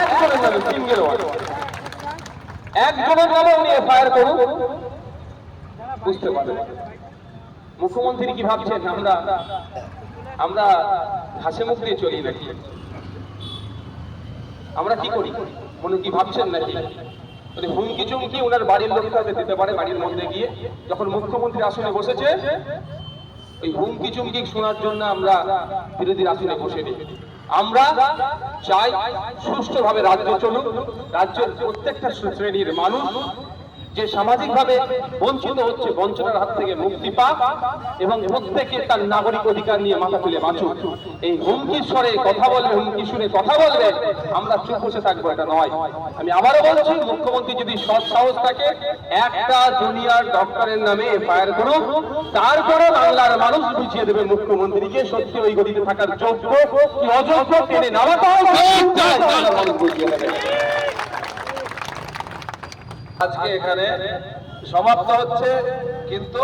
একজনের নামে সিঙ্গেল একজনের নামে উনি এফআইআর করুন বুঝতে পারবেন মুখ্যমন্ত্রী কি ভাবছেন? আমরা আমরা হাসে মুখ দিয়ে চলি নাকি? আমরা কি করি? মনে কি ভাবছেন নাকি? মানে হুমকি চুমকি ওনার বাড়ির লোককে দিতে পারে, বাড়ির মধ্যে গিয়ে, যখন মুখ্যমন্ত্রী আসনে বসেছে ওই হুমকি চুমকি শোনার জন্য আমরা বিরোধীর আসনে বসে নিই আমরা চাই সুষ্ঠুভাবে রাজ্য চলুক, রাজ্যের প্রত্যেকটা শ্রেণির মানুষ যে সামাজিকভাবে বঞ্চিত হচ্ছে বঞ্চনার হাত থেকে মুক্তি পাক এবং প্রত্যেকে তার নাগরিক অধিকার নিয়ে মাথা তুলে বাঁচুক। এই হুমকি স্বরে কথা বলবে হুমকি শুনে কথা বলবে আমরা চুপ বসে থাকব এটা নয়। আমি আবারও বলছি মুখ্যমন্ত্রী যদি সৎ সাহস থাকে একটা জুনিয়র ডক্টরের নামে এফআইআর করুক তারপরে বাংলার মানুষ বুঝিয়ে দেবে মুখ্যমন্ত্রীকে সত্যি ওই গতিতে থাকার যোগ্য কি অযোগ্য টেনে মানুষ বুঝিয়ে দেবে। আজকে এখানে সমাপ্ত হচ্ছে কিন্তু